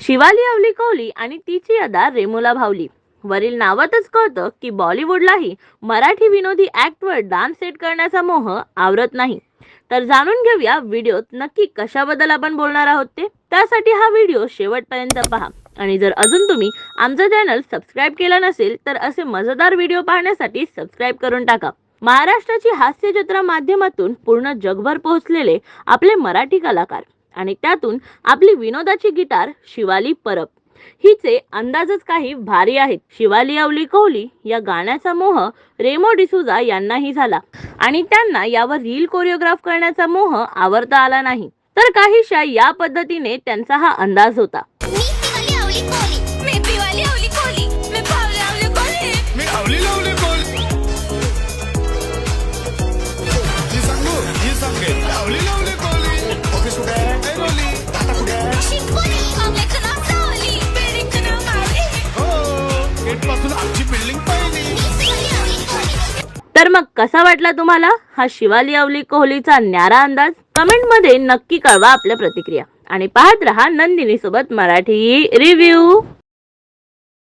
शिवाली अवली कोहली आणि तिची अदा रेमुला भावली. वरील नावातच कळतं की बॉलिवूडलाही मराठी विनोदी ऍक्टवर डान्स सेट करण्याचा मोह आवरत नाही. तर जाणून घेऊया व्हिडिओत नक्की कशाबद्दल आपण बोलणार आहोत ते. त्यासाठी हा व्हिडिओ शेवटपर्यंत पहा. आणि जर अजून तुम्ही आमचं चॅनल सबस्क्राईब केलं नसेल तर असे मजेदार व्हिडिओ पाहण्यासाठी सबस्क्राईब करून टाका. महाराष्ट्राची हास्यचित्र माध्यमातून पूर्ण जगभर पोहोचलेले आपले मराठी कलाकार आणि त्यातून आपली विनोदाची गिटार शिवाली परब. हिचे अंदाजच काही भारी आहेत. शिवाली अवली कोहली या गाण्याचा मोह रेमो डिसुजा यांनाही झाला. आणि त्यांना यावर रील कोरिओग्राफ करण्याचा मोह आवरता आला नाही. तर काहीशा या पद्धतीने त्यांचा हा अंदाज होता. तर मग कसा वाटला तुम्हाला हा शिवाली अवली कोहलीचा न्यारा अंदाज? कमेंटमध्ये नक्की कळवा आपल्या प्रतिक्रिया. आणि पाहत रहा नंदिनी सोबत मराठी रिव्ह्यू